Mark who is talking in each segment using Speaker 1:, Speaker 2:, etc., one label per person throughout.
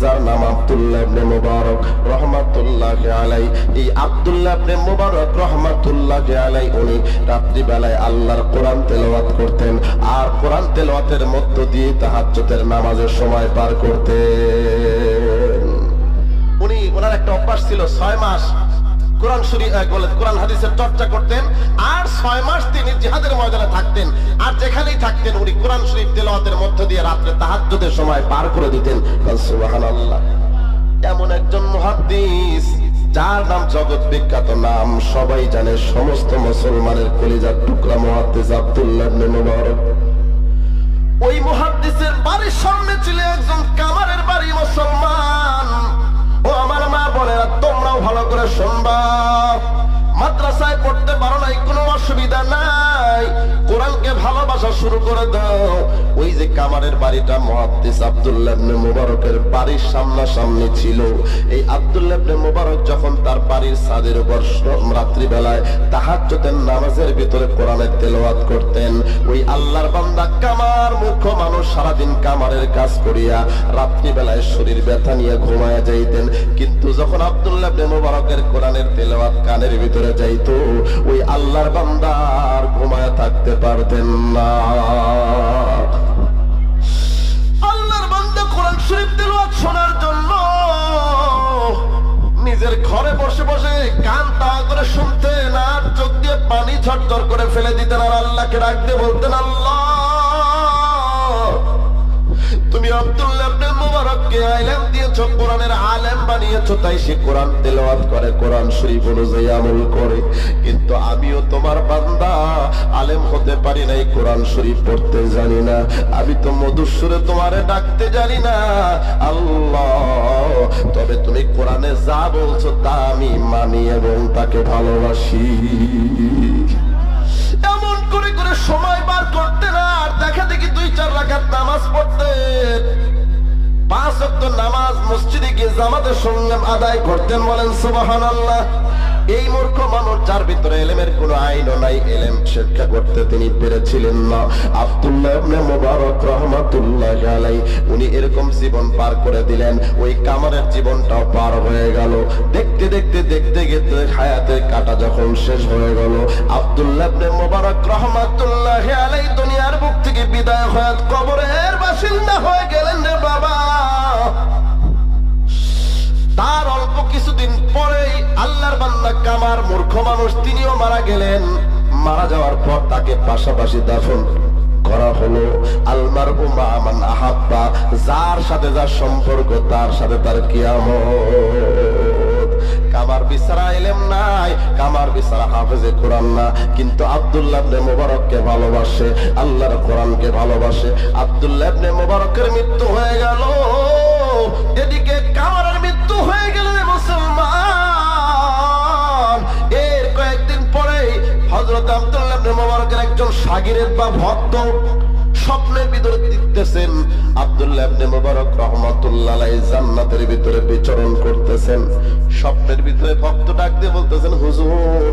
Speaker 1: যার নাম আব্দুল্লাহ ইবনে মুবারক রহমাতুল্লাহ আলাই এই আব্দুল্লাহ ইবনে মুবারক রহমাতুল্লাহ আলাই উনি রাত্রি বেলায় আল্লাহর কোরআন তেলাওয়াত করতেন আর কোরআন তেলাওয়াতের মধ্য দিয়ে তাহাজ্জুদের নামাজের সময় পার করতেন। উনি ওনার একটা অভ্যাস ছিল, ছয় মাস কোরআন শরীফ বলে কোরআন হাদিসের চর্চা করতেন, আর ছয় মাস তিনি জিহাদের ময়দানে থাকতেন। আর যেখানেই থাকতেন, উনি কোরআন শরীফ তেলাওয়াতের মধ্য দিয়ে রাত্রে তাহাজ্জুদের সময় পার করে দিতেন। সুবহানাল্লাহ। এমন একজন মুহাদ্দিস, যার নাম জগৎ বিখ্যাত নাম সবাই জানে, সমস্ত মুসলমানের কলিজার টুকরা মুহাদ্দিস আব্দুল্লাহ ইবনে মুবারক। মাদ্রাসায় পড়তে পারো নাই, কোনো অসুবিধা নাই। কোরআনকে ভালোবাসা শুরু করে দাও। ওই যে কামারের বাড়িটা মুহাদ্দিস আব্দুল্লাহ মুবারকের বাড়ির সামনাসামনি ছিল। এই আব্দুল্লাহ মুবারক যখন তার বাড়ির ছাদের উপর রাত্রি বেলায় তাহাজ্জুদের নামাজের ভিতরে কোরআনের তেলাওয়াত করতেন, ওই আল্লাহর বান্দা কামার মুখ্য মানুষ সারাদিন কামারের কাজ করিয়া রাত্রি বেলায় শরীর ব্যথা নিয়ে ঘুমায়া যাইতেন। কিন্তু যখন আব্দুল্লাহ মুবারকের কোরআনের তেলাওয়াত কানের ভিতরে যাইতো ওই আল্লাহর বান্দা আর ঘুমায়া থাকতে পারতেন না। আল্লাহর বান্দা কোরআন শরীফ শোনার জন্য নিজের ঘরে বসে বসে কান তা করে শুনতেন আর চোখ দিয়ে পানি ঝরঝর করে ফেলে দিতেন আর আল্লাহকে ডাক দিয়ে বলতেন, আল্লাহ, তুমি আব্দুল্লাহ পড়তে আমি তো মধুসূরে তোমারে ডাকতে জানি না। আল্লাহ, তবে তুমি কোরআনে যা বলছো তা আমি মানি এবং তাকে ভালোবাসি। এমন করে করে সময় বার করতে না, আর দেখা দেখি দুই চার রাখার নামাজ পড়তেন পাঁচ অক্ট নামাজ মসজিদে গিয়ে জামাতের সঙ্গে আদায় করতেন বলেন সুবাহান আল্লাহ এই মূর্খ মানুষ যার ভিতরে এলেমের নাই, এলেম শিক্ষা করতে তিনি পেরেছিলেন না। রহমাতুল্লাহ আলাই উনি এরকম জীবন পার করে দিলেন, ওই কামারের জীবনটাও পার হয়ে গেল। দেখতে দেখতে দেখতে দেখতে হায়াতের কাটা যখন শেষ হয়ে গেল। আব্দুল্লাহ মুবারক রহমাতুল্লাহ আলাই দুনিয়ার বুক থেকে বিদায় হয়ে কবরের বাসিন্দা হয়ে গেলেন। বান্দা কামার মূর্খ মানুষ, তিনিও মারা গেলেন। মারা যাওয়ার পর তাকে পাশাপাশি দাফন করা হলো। আলমার আহাব্বা, যার সাথে যার সম্পর্ক, তার সাথে তার কিয়ামত। কামার এলেম নাই, কামার হাফেজে কোরআন না, কিন্তু মুবারককে ভালোবাসে, আল্লাহর কোরআনকে ভালোবাসে। আব্দুল্লাহ মুবারকের মৃত্যু হয়ে গেল। এদিকে কামারের মৃত্যু হয়ে গেল মুসলমান। একজন সাগিরের বা ভক্ত স্বপ্নের ভিতরে দেখতেছেন আব্দুল্লাহ ইবনে মুবারক রহমাতুল্লাহ জান্নাতের ভিতরে বিচরণ করতেছেন। স্বপ্নের ভিতরে ভক্ত ডাক দিয়ে বলতেছেন, হুজুর,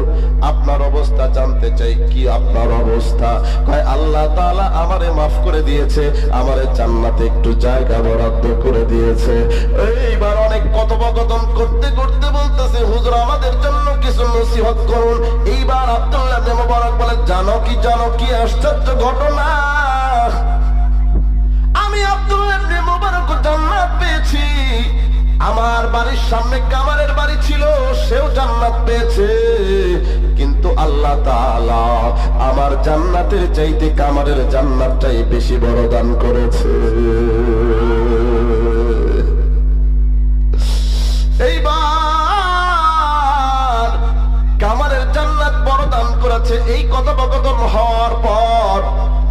Speaker 1: আপনার অবস্থা জানতে চাই, কি আপনার অবস্থা? কয়, আল্লাহ তাআলা আমারে মাফ করে দিয়েছে, আমারে জান্নাতে একটু জায়গা বরাদ্দ করে দিয়েছে। এইবার অনেক কথোপকথন করতে করতে বলতেছে, হুজুর, আমাদের জন্য কিছু নসিহত করুন। এইবার আব্দুল্লাহ ইবনে বলে, জানো কি জানো কি আশ্চর্য ঘটনা? আমি আব্দুল্লাহ ইবনে মুবারক জান্নাত পেয়েছি। আমার বাড়ির সামনে কামারের বাড়ি ছিল, সেও জান্নাত পেয়েছে। কিন্তু আল্লাহ তাআলা আমার জান্নাতের চাইতে কামারের জান্নাতটাই বেশি বড় দান করেছে। এইবার কামারের জান্নাত বড় দান করেছে, এই কথোপকথন হওয়ার পর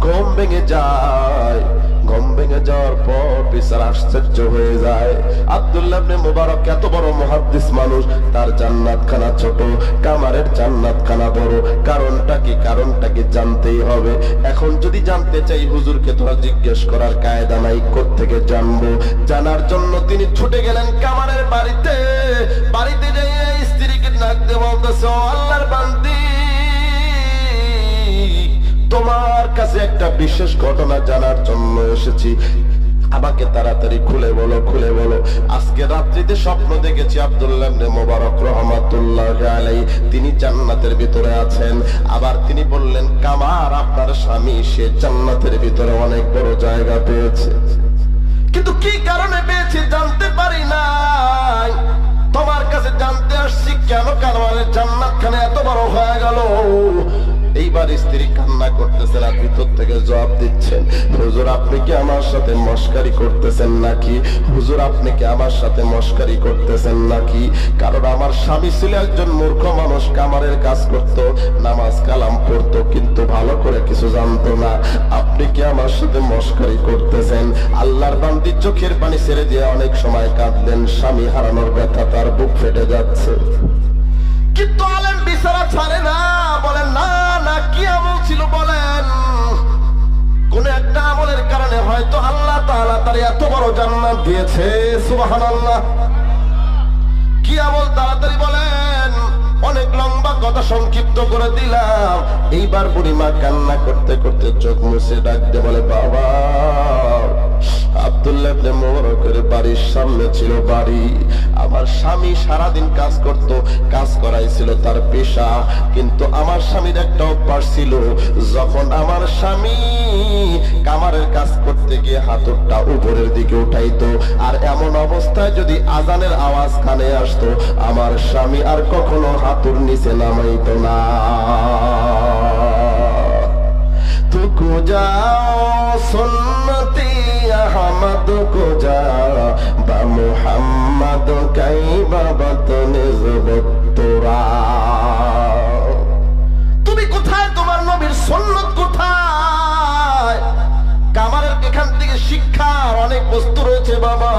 Speaker 1: ঘুম ভেঙে যায়। ঘুম ভেঙে যাওয়ার পর বিচার আশ্চর্য হয়ে যায়। আব্দুল্লাহ মুবারক এত বড় মুহাদ্দিস মানুষ, তার জান্নাত খানা ছোট, কামারের জান্নাত খানা বড়। কারণটা কি? কারণটা কি জানতেই হবে। এখন যদি জানতে চাই, হুজুরকে তোরা জিজ্ঞেস করার কায়দা নাই থেকে জানব? জানার জন্য তিনি ছুটে গেলেন কামারের বাড়িতে। বাড়িতে যেয়ে স্ত্রীকে ডাক দিয়ে আল্লাহর বান্দি। তোমার কাছে একটা বিশেষ ঘটনা জানার জন্য এসেছি। আমাকে তাড়াতাড়ি খুলে বলো খুলে বলো। আজকে রাত্রিতে স্বপ্ন দেখেছি আব্দুল্লাহ তিনি জান্নাতের ভিতরে আছেন। আবার তিনি বললেন, কামার, আপনার স্বামী সে জান্নাতের ভিতরে অনেক বড় জায়গা পেয়েছে। কিন্তু কি কারণে পেয়েছি জানতে পারি নাই। তোমার কাছে জানতে আসছি কেন? কারণে জান্নাত খানে এত বড় হয়ে গেল। এইবার স্ত্রী কান্না করতেছেন আর ভিতর থেকে জবাব দিচ্ছেন। হুজুর, আপনি কি আমার সাথে মস্কারি করতেছেন নাকি? হুজুর, আপনি কি আমার সাথে মস্কারি করতেছেন নাকি? কারণ আমার স্বামী ছিল একজন মূর্খ মানুষ, কামারের কাজ করত, নামাজ কালাম পড়তো, কিন্তু ভালো করে কিছু জানতো না। আপনি কি আমার সাথে মস্কারি করতেছেন? আল্লাহর বান্দি চোখের পানি ছেড়ে দিয়ে অনেক সময় কাঁদলেন, স্বামী হারানোর ব্যথা তার বুক ফেটে যাচ্ছে। কিন্তু বিচারা ছাড়ে না, বলেন, না না, কি আমল ছিল, বলেন? কোন একটা আমলের কারণে হয়তো আল্লাহ তাআলা তার এত বড় জান্নাত দিয়েছে, সুবহানাল্লাহ। কি আমল তাড়াতাড়ি বলেন? অনেক লম্বা কথা সংক্ষিপ্ত করে দিলাম। এইবার বুড়িমা কান্না করতে করতে চোখ মুছে ডাকতে বলে, বাবা আবদুল্লাহ মোবারকের বাড়ির সামনে ছিল বাড়ি। আমার স্বামী সারাদিন কাজ করত, কাজ করাইছিল তার পেশা। কিন্তু আমার স্বামীর একটা অভ্যাস ছিল, যখন আমার স্বামী কামারের কাজ করতে গিয়ে হাতটা উপরের দিকে উঠাইতো, আর এমন অবস্থায় যদি আজানের আওয়াজ কানে আসতো, আমার স্বামী আর কখনো হাতুর নিচে নামাইত না। তুকু যাও আহমদ গোজা বা মুহাম্মদ কাইবা বতন তোরা তুমি কোথায়? তোমার নবীর সুন্নাত কোথায়? কামারের এখান থেকে শিক্ষার অনেক বস্তু রয়েছে বাবা।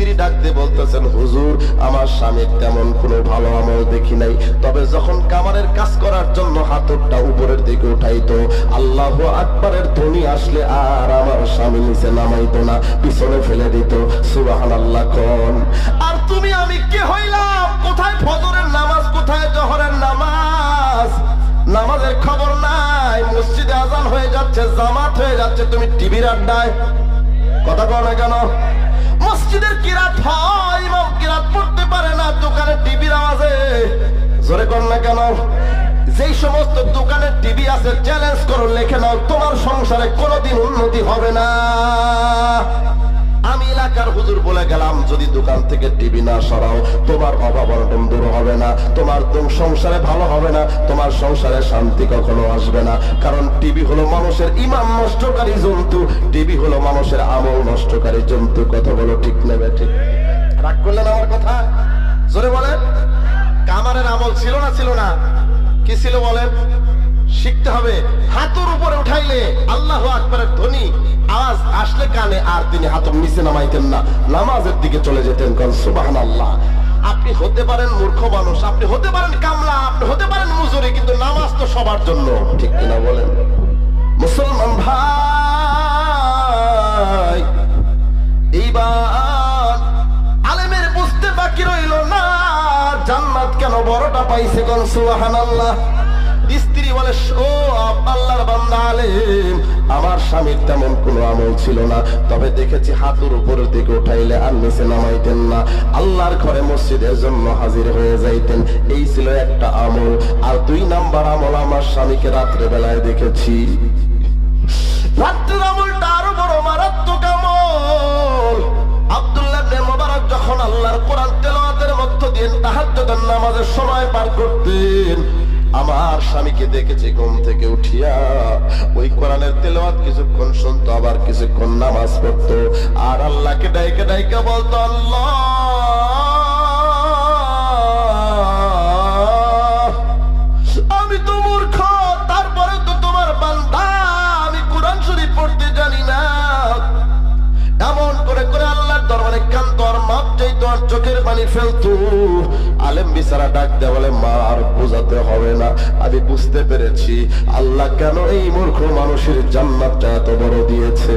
Speaker 1: স্ত্রী ডাকতে বলতেছেন, হুজুর, আমার স্বামীর তেমন কোনো ভালো আমল দেখি নাই। তবে যখন কামারের কাজ করার জন্য হাতরটা উপরের দিকে উঠাইতো, আল্লাহ আকবরের ধ্বনি আসলে আর আমার স্বামী নিচে নামাইতো না, পিছনে ফেলে দিত। সুবাহান আল্লাহ কন? আর তুমি, আমি কে হইলাম? কোথায় ফজরের নামাজ, কোথায় জহরের নামাজ? নামাজের খবর নাই, মসজিদে আজান হয়ে যাচ্ছে, জামাত হয়ে যাচ্ছে, তুমি টিভির আড্ডায়। কথা কও না কেন? মসজিদের কিরাত হয়, ইমাম কিরাত পড়তে পারে না, দোকানে টিভির আওয়াজে। জোরে কর না কেন? যেই সমস্ত দোকানে টিভি আছে চ্যালেঞ্জ করো, লেখে নাও, তোমার সংসারে কোনোদিন উন্নতি হবে না। আমি এলাকার হুজুর বলে গেলাম, যদি দোকান থেকে টিভি না সরাও, তোমার অভাব অনটন দূর হবে না, তোমার সংসারে ভালো হবে না, তোমার সংসারে শান্তি কখনো আসবে না। কারণ টিভি হলো মানুষের ইমান নষ্টকারী জন্তু টিভি হলো মানুষের আমল নষ্টকারী জন্তু, কথা বলো ঠিক নেবে ঠিক? রাগ করলেন আমার কথা? জোরে বলেন। কামারের আমল ছিল না ছিল না। কি ছিল বলেন? শিখতে হবে। হাতুর উপরে উঠাইলে আল্লাহ আকবরের ধ্বনি, আওয়াজ আসলে কানে, আর তিনি হাতুর নিচে নামাইতেন না। নামাজের দিকে চলে যেতেন কারণ সুবাহান আল্লাহ আপনি হতে পারেন মূর্খ মানুষ, আপনি হতে পারেন কামলা, আপনি হতে পারেন মুজুরি, কিন্তু নামাজ তো সবার জন্য। ঠিক কিনা বলেন? মুসলমান ভাই, এইবার আলেমের বুঝতে বাকি রইল না। জান্নাত কেন বড়টা পাইছে কোন, সুবহানাল্লাহ? স্ত্রী বলে ও আল্লাহর বান্দা আলেম। আমার স্বামীর তেমন কোনো আমল ছিল না। তবে দেখেছি হাতুর উপরের দিকে উঠাইলে আর নিচে নামাইতেন না। আল্লাহর ঘরে মসজিদের জন্য হাজির হয়ে যাইতেন। এই ছিল একটা আমল। আর দুই নাম্বার আমল আমার স্বামীকে রাত্রে বেলায় দেখেছি। রাত্রের আমলটা আরও বড় মারাত্মক আমল। আব্দুল্লাহ মোবারক যখন আল্লাহর কোরআন তেলাওয়াতের মধ্য দিয়ে তাহাজ্জুদের নামাজের সময় পার করতেন আমার স্বামীকে দেখেছে, ঘুম থেকে উঠিয়া ওই কোরআনের তেলাওয়াত কিছুক্ষণ শুনতো, আবার কিছুক্ষণ নামাজ পড়তো। আর আল্লাহকে ডাইকে ডাইকে বলতো, আল্লাহ! আর চোখের পানি ফেলতো আলেম বিসারা ডাক দেয় বলে মা আর বোঝাতে হবে না। আমি বুঝতে পেরেছি। আল্লাহ কেন এই মূর্খ মানুষের জান্নাতটা এত বড় দিয়েছে?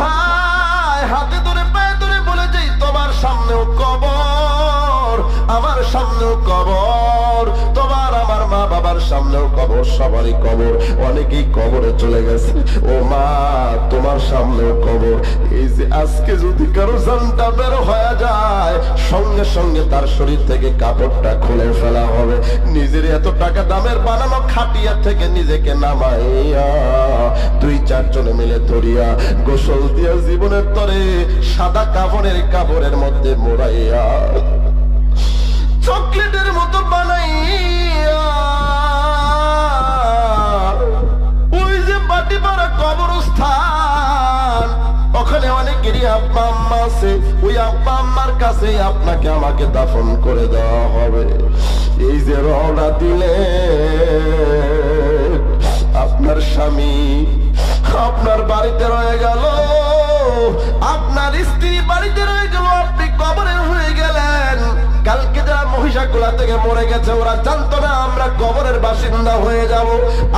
Speaker 1: ভাই, হাতে ধরে, পায়ে ধরে বলে যাই তোমার সামনেও কবর, আমার সামনেও কবর, তোমার আমার মা বাবার সামনেও কবর, সবারই কবর। অনেকেই কবরে চলে গেছে। ও মা সামনেও কবর। এই যে আজকে যদি কারও জানটা বের হয়ে যায়, সঙ্গে সঙ্গে তার শরীর থেকে কাপড়টা খুলে ফেলা হবে। নিজের এত টাকা দামের বানানো খাটিয়া থেকে নিজেকে নামাইয়া দুই চারজনে মিলে ধরিয়া গোসল দিয়া জীবনের তরে সাদা কাপড়ের কাপড়ের মধ্যে মোড়াইয়া চকলেটের মতো বানাইয়া ওই যে বাটি পাড়া কবরস্থান ওখানে অনেকেরই আব্বা আম্মা আছে। ওই আব্বা আম্মার কাছে আপনাকে আমাকে দাফন করে দেওয়া হবে। এই যে রওনা দিলে আপনার স্বামী, আপনার বাড়িতে রয়ে গেল। আপনার স্ত্রী বাড়িতে রয়ে মহিষাগুলা থেকে মরে গেছে, ওরা জানতো না আমরা কবরের বাসিন্দা হয়ে যাব।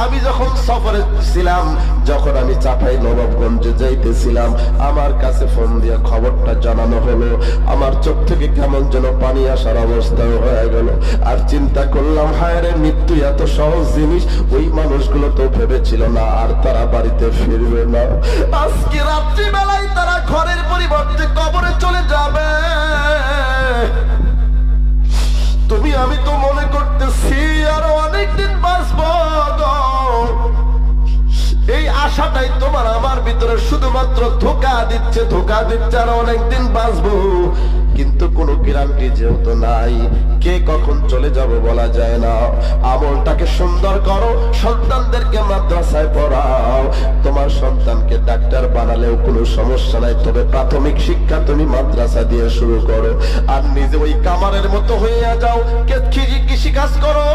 Speaker 1: আমি যখন সফরে ছিলাম, যখন আমি চাপাই নবাবগঞ্জে যাইতেছিলাম, আমার কাছে ফোন দিয়ে খবরটা জানানো হলো। আমার চোখ থেকে কেমন যেন পানি আসার অবস্থা হয়ে গেল। আর চিন্তা করলাম হায়রে মৃত্যু এত সহজ জিনিস, ওই মানুষগুলো তো ভেবেছিল না, আর তারা বাড়িতে ফিরবে না। আজকে রাত্রিবেলায় তারা ঘরের পরিবর্তে কবরে চলে যাবে। ভিতরে শুধুমাত্র ধোকা দিচ্ছে ধোকা দিচ্ছে আর অনেকদিন বাঁচবো। কিন্তু কোনো গ্যারান্টি যেহেতু নাই, কে কখন চলে যাব বলা যায় না। আমলটাকে সুন্দর করো, সন্তানদেরকে মাদ্রাসায় পড়াও। তোমার সন্তানকে ডাক্তার বানালেও কোনো সমস্যা নাই, তবে প্রাথমিক শিক্ষা তুমি মাদ্রাসা দিয়ে শুরু করো। আর নিজে ওই কামারের মতো হয়ে যাও কৃষি কাজ করো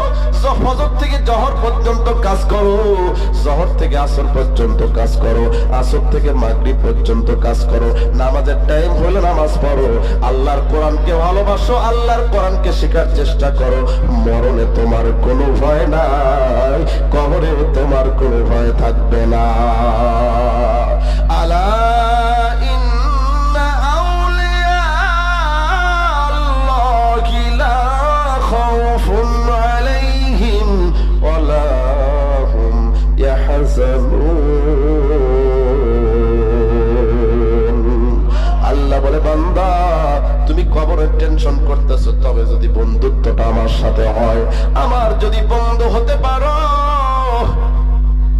Speaker 1: ফজর থেকে জহর পর্যন্ত কাজ করো, জহর থেকে আসর পর্যন্ত কাজ করো, আসর থেকে মাগরিব পর্যন্ত কাজ করো। নামাজের টাইম হলে নামাজ পড়ো। আল্লাহর কোরআনকে ভালোবাসো, আল্লাহর কোরআনকে শেখার চেষ্টা করো। মরণে তোমার কোনো ভয় নাই কবরেও তোমার কোনো ভয় থাকবে না। আলা আল্লাহি লা খাউফুন টেনশন করতেছো, তবে যদি বন্ধুত্বটা আমার সাথে হয়, আমার যদি বন্ধু হতে পারো,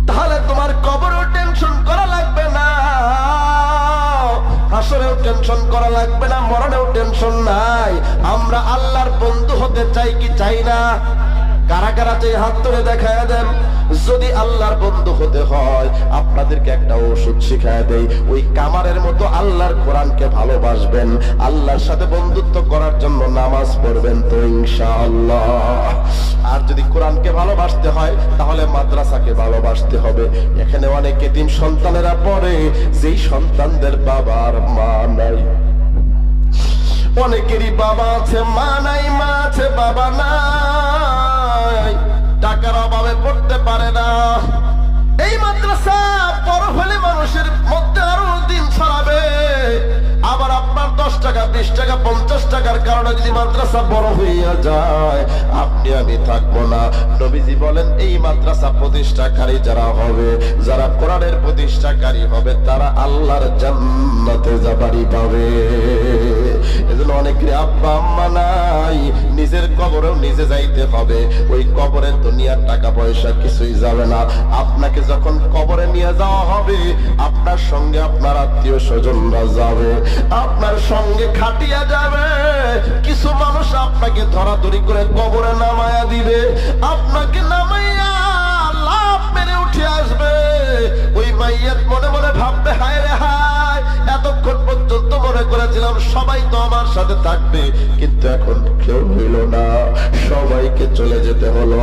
Speaker 1: তাহলে তোমার কবরও টেনশন করা লাগবে না। হাসরেও টেনশন করা লাগবে না, মরণেও টেনশন নাই। আমরা আল্লাহর বন্ধু হতে চাই কি চাই না? কারা কারা যে হাত তুলে দেখায় দেন, যদি আল্লাহর বন্ধু হতে হয়, আপনাদেরকে একটা ওষুধ শিখায় দেয় ওই কামারের মতো আল্লাহর কোরআনকে ভালোবাসবেন, আল্লাহর সাথে বন্ধুত্ব করার জন্য নামাজ পড়বেন তো ইনশাআল্লাহ। আর যদি কোরআনকে ভালোবাসতে হয়, তাহলে মাদ্রাসাকে ভালোবাসতে হবে। এখানে অনেক এতিম সন্তানেরা পড়ে, যেই সন্তানদের বাবার মা নাই। অনেকেরই বাবা আছে, মা নাই, মা আছে, বাবা নাই। টাকার অভাবে পড়তে পারে না। এই মাদ্রাসা বড় হলে মানুষের মধ্যে আরও দিন ছড়াবে। আবার আপনার দশ টাকা, বিশ টাকা, পঞ্চাশ টাকার কারণে যদি মাদ্রাসা বড় হইয়া যায়, আপনি আমি থাকব না। নবীজি বলেন, এই মাদ্রাসা প্রতিষ্ঠাকারী যারা হবে, যারা কোরআনের প্রতিষ্ঠাকারী হবে, তারা আল্লাহর জান্নাতে যাবারই পাবে। এজন্য অনেকের আব্বা, আম্মা নাই। নিজের কবরেও নিজে যাইতে হবে। ওই কবরে দুনিয়ার টাকা পয়সা কিছুই যাবে না। আপনাকে যখন কবরে নিয়ে যাওয়া হবে, আপনার সঙ্গে আপনার আত্মীয় স্বজনরা যাবে। আপনার সঙ্গে খাটিয়া যাবে। কিছু মানুষ আপনাকে ধরাধরি করে কবরে নামায়া দিবে। আপনাকে নামাইয়া মাইয়াত মনে মনে ভাববে, হায় রে হায়, এতক্ষণ পর্যন্ত মনে করেছিলাম সবাই তো আমার সাথে থাকবে, কিন্তু এখন কেউ হইল না, সবাইকে চলে যেতে হলো,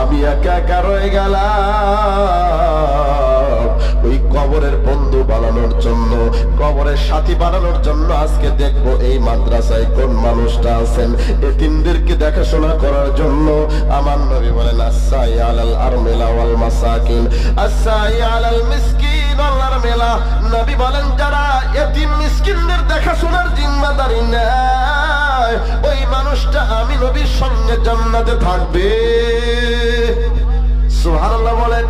Speaker 1: আমি একা একা রয়ে গেলাম। ওই কবরের বন্ধু বানানোর জন্য, কবরের সাথী বানানোর জন্য আজকে দেখব এই মাদ্রাসায় কোন মানুষটা আছেন। এতিমদেরকে দেখাশোনা করার জন্য আমার নবী বলেন আসাই আলাল আরমিলা ওয়াল মাসাকিন। আসাই আলাল মিসকিন আল্লাহর মেলা নবী বলেন, যারা এতিম মিসকিনদের দেখাশোনার জিম্মাদারি নেয়, ওই মানুষটা আমি নবীর সঙ্গে জান্নাতে থাকবে। সুবহানাল্লাহ বলেন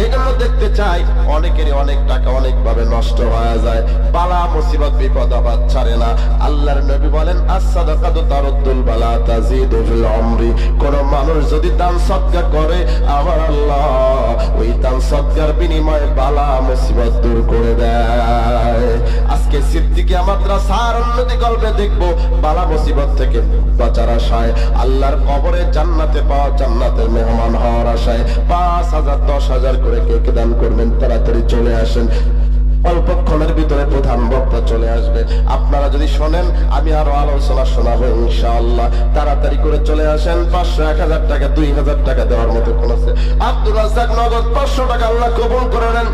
Speaker 1: এই জন্য দেখতে চাই। অনেক টাকা অনেক ভাবে নষ্ট হয়ে যায়। বালা মুসিবত, বিপদ ছাড়ে না। আল্লাহর নবী বলেন বালা কোন মানুষ যদি দান সদকা করে, আমার আল্লাহ ওই দান সদকার বিনিময়ে বালা মুসিবত দূর করে দেয়। আজকে সিদ্দিকে মাদ্রাসার উন্নতি গল্পে দেখব, বালা মুসিবত থেকে বাঁচার আশায়। আল্লাহর কবরে জান্নাতে পাওয়া জান্নাতের মেহমান হওয়ার আশায়। পাঁচ হাজার, দশ হাজার করে কে কে দান করবেন, তাড়াতাড়ি চলে আসেন। অল্পক্ষণের ভিতরে প্রধান বক্তা চলে আসবে। আপনারা যদি শোনেন, আমি আরও আলোচনা শোনাবো, ইনশাআল্লাহ। তাড়াতাড়ি করে চলে আসেন, পাঁচশো এক হাজার টাকা, দুই হাজার টাকা দেওয়ার মতো কোন আছে। আব্দুল রাজ্জাক নগদ, পাঁচশো টাকা আল্লাহ কবুল করে নেন।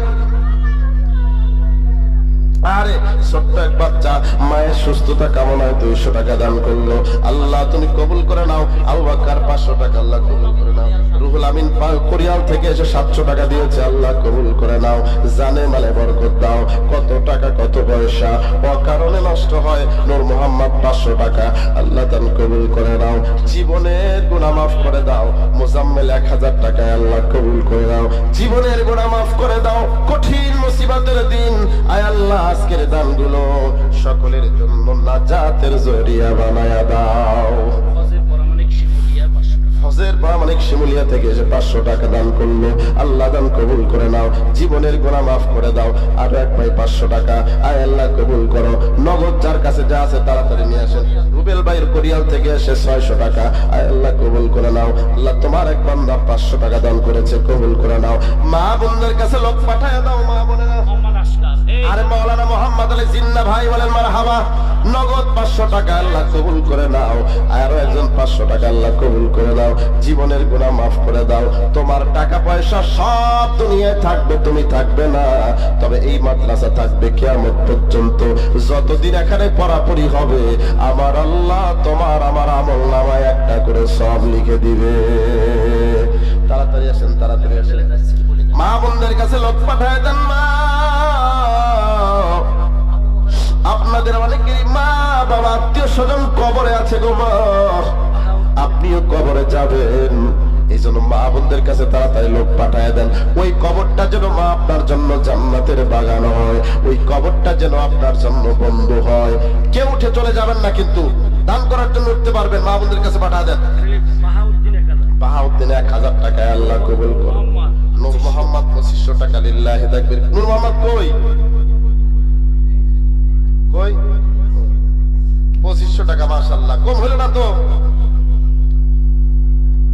Speaker 1: আরে, ছোট্ট এক বাচ্চা, মায়ের সুস্থতা কামনায় দুইশো টাকা দান করল। আল্লাহ, তুমি কবুল করে নাও। আবু বাক্কার পাঁচশো টাকা আল্লাহ কবুল করে মোজাম্মেল এক হাজার টাকায় আল্লাহ কবুল করে দাও জীবনের গুণা মাফ করে দাও। কঠিন মুসিবতের দিন। আয় আল্লাহ আজকের দানগুলো। সকলের নাজাতের জরিয়া বানায়া দাও।
Speaker 2: পাঁচশো টাকা
Speaker 1: হজের শিমুলিয়া থেকে এসে পাঁচশো টাকা দান করল আল্লাহ দান কবুল করে নাও জীবনের গোনা মাফ করে দাও। আরও এক ভাই পাঁচশো টাকা আয় আল্লাহ কবুল করো। নগদ যার কাছে যা আছে তাড়াতাড়ি নিয়ে আসেন। রুবেল ভাইয়ের কোরিয়াল থেকে এসে ছয়শো টাকা আয় আল্লাহ কবুল করে নাও। আল্লাহ তোমার এক বান্দা পাঁচশো টাকা দান করেছে কবুল করে নাও। মা বোনদের কাছে লোক পাঠায় দাও মা বোনেরা।
Speaker 2: মোহাম্মদ
Speaker 1: আরে মাওলানা মোহাম্মদ আলী জিন্না ভাই বলেন মারহাবা। নগদ পাঁচশো টাকা আল্লাহ কবুল করে নাও। আরও একজন পাঁচশো টাকা আল্লাহ কবুল করে দাও জীবনের গুনাহ মাফ করে দাও। তোমার টাকা পয়সা সব দুনিয়ায় থাকবে, তুমি থাকবে না। তবে এই মাদ্রাসা থাকবে কিয়ামত পর্যন্ত। যতদিন এখানে পড়াপড়ি হবে, আমার আল্লাহ তোমার আমার আমল নামায় একটা করে সব লিখে দিবে। তাড়াতাড়ি আসেন তাড়াতাড়ি আসেন। মা বোনদের কাছে লোক পাঠায় দেন, মা। আপনাদের অনেকেরই মা বাবা আত্মীয় স্বজন কবরে আছে গো মা। আপনিও কবরে যাবেন। এই জন্য মা বোনদের কাছে তাড়াতাড়ি লোক পাঠায় দেন। ওই কবরটা যেন মা আপনার জন্য জান্নাতের বাগান হয়। ওই কবরটা যেন আপনার জন্য বন্ধু হয়। কেউ উঠে চলে যাবেন না কিন্তু। দান করার জন্য উঠতে পারবেন। মা বোনদের কাছে পাঠায় দেন। বাহাউদ্দিন এক হাজার। টাকায় আল্লাহ কবুল করুন। নূর মোহাম্মদ পঁচিশশো টাকা লিল্লাহি তাকবীর। নূর মোহাম্মদ কই? কই? পঁচিশশো টাকা মাশাল্লাহ কম হলো না তো?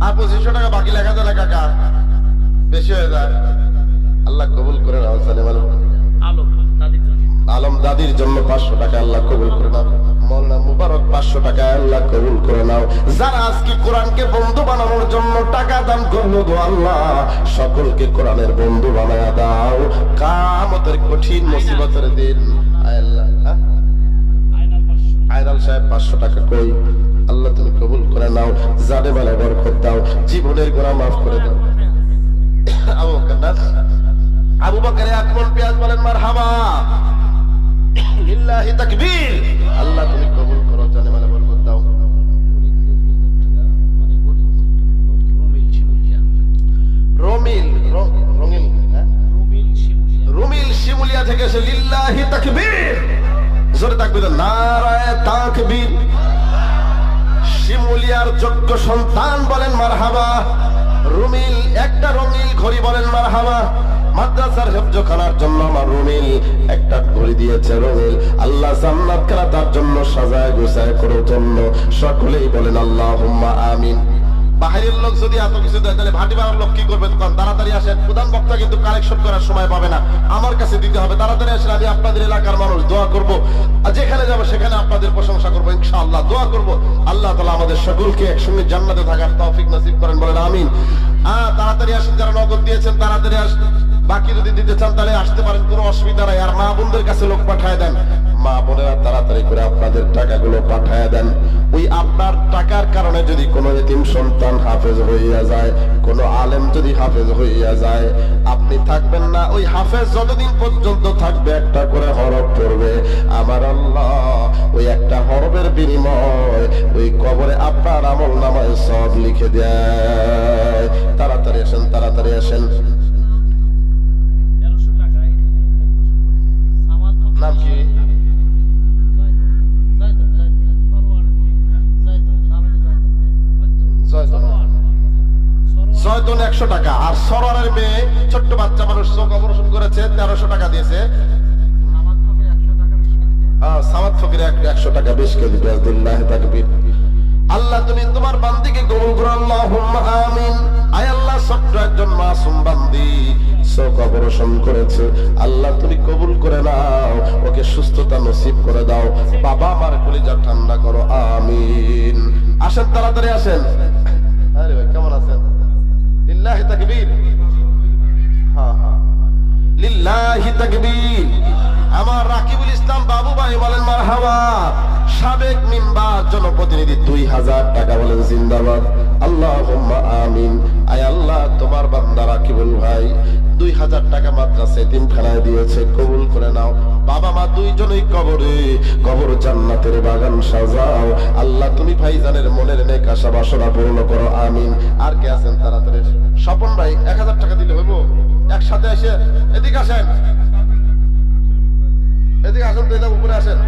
Speaker 1: আর পঁচিশশো টাকা বাকি লেখা যায় না কাকা বেশি হয়ে যায়। আল্লাহ কবুল করে নাও সালেম আলম দাদির জন্য। পাঁচশো টাকা আল্লাহ কবুল করে নাও। মৌলানা মুবারক পাঁচশো টাকা আল্লাহ কবুল করে নাও। যারা আজকে কোরআনকে বন্ধু বানানোর জন্য টাকা দান করল গো আল্লাহ সকলকে কোরআনের বন্ধু বানায়া দাও। কামতের কঠিন মুসিবতের দিন। আয় আল্লাহ হ্যাঁ?
Speaker 2: আয়নাল
Speaker 1: সাহেব পাঁচশো টাকা কই? আল্লাহ তুমি কবুল করে নাও, জানে বেলা বরকত দাও, জীবনের গোড়া মাফ করে দাও। আবু আবু বকরে আকমল পেঁয়াজ বলেন মার লিল্লাহি তাকবীর। আল্লাহ তুমি কবুল করো, জানে বেলা বরকত দাও।
Speaker 2: মানে রুমিল
Speaker 1: রঙিল হ্যাঁ?
Speaker 2: রুমিল শিমুলিয়া
Speaker 1: থেকে এসে লিল্লাহি তাকবীর। জোরে তাকবীর, নারায়ে তাকবীর। শিমুলিয়ার যোগ্য সন্তান বলেন মারহাবা। রুমিল, একটা রঙিল ঘড়ি বলেন মারহাবা। মাদ্রাসার হেফজখানার জন্য আমার রুমিল একটা ঘড়ি দিয়েছে রুমিল আল্লাহ জান্নাত তার জন্য সাজায় গোছায় করার জন্য সকলেই বলেন আল্লাহ আমিন। বাহিরের লোক যদি এত কিছু দেয়, তাহলে ভাটি বাড়ার লোক কি করবে তখন তাড়াতাড়ি আসেন। প্রধান বক্তা কিন্তু কালেকশন করার সময় পাবে না। আমার কাছে দিতে হবে। তাড়াতাড়ি আসেন, আমি আপনাদের এলাকার মানুষ, দোয়া করব। যেখানে যাব, সেখানে আপনাদের প্রশংসা করব, ইনশাআল্লাহ। দোয়া করব। আল্লাহ তালা আমাদের সকলকে একসঙ্গে জান্নাতে থাকার তৌফিক নসিব করেন, বলেন আমিন। হ্যাঁ তাড়াতাড়ি আসেন, যারা নগদ দিয়েছেন, তাড়াতাড়ি আসেন বাকি যদি দিতে চান, তাহলে আসতে পারেন, কোনো অসুবিধা নাই। আর মা বোনদের কাছে লোক পাঠায় দেন। মা বোনেরা তাড়াতাড়ি করে আপনাদের টাকাগুলো পাঠায় দেন। ওই আপনার টাকার কারণে যদি কোনো এতিম সন্তান হাফেজ হইয়া যায়, কোনো আলেম যদি হাফেজ হইয়া যায়, আপনি থাকবেন না। ওই হাফেজ যতদিন পর্যন্ত থাকবে, একটা করে হরফ পড়বে। আমার আল্লাহ, ওই একটা হরফের বিনিময়, ওই কবরে আপনার আমল নামায় সব লিখে দেয়। তাড়াতাড়ি আসেন তাড়াতাড়ি আসেন। সরারের মেয়ে, ছোট্ট বাচ্চা মানুষ চোখ অপারেশন করেছে, তেরোশো টাকা দিয়েছে। তাকবীর আল্লাহ তুমি কবুল আল্লাহ তুমি কবুল করে নাও, ওকে সুস্থতা নসিব করে দাও। বাবা আমার কলিজা ঠান্ডা করো, আমিন। আসেন, তাড়াতাড়ি আসেন। তাকবীর। আমার রাকিবুল ইসলাম বাবু ভাই বলেন, মারহাবা, সাবেক মিম্বার জনপ্রতিনিধি দুই হাজার টাকা বলেন, জিন্দাবাদ। আল্লাহ আমিন। আয় আল্লাহ, তোমার বান্দা রাকিবুল ভাই দুই হাজার টাকা মাদ্রাসা এতিমখানায় দিয়েছে, কবুল করে নাও। বাবা মা দুইজনই কবরে, কবর জান্নাতের বাগান সাজাও। আল্লাহ, তুমি ভাইজানের মনের নেক আশা বাসনা পূর্ণ করো, আমিন। আর কে আছেন তাড়াতাড়ি? স্বপন ভাই, এক হাজার টাকা দিলে হইব? একসাথে এসে এদিকে আসেন। এদিকে আসেন তো এটা উপরে আসেন।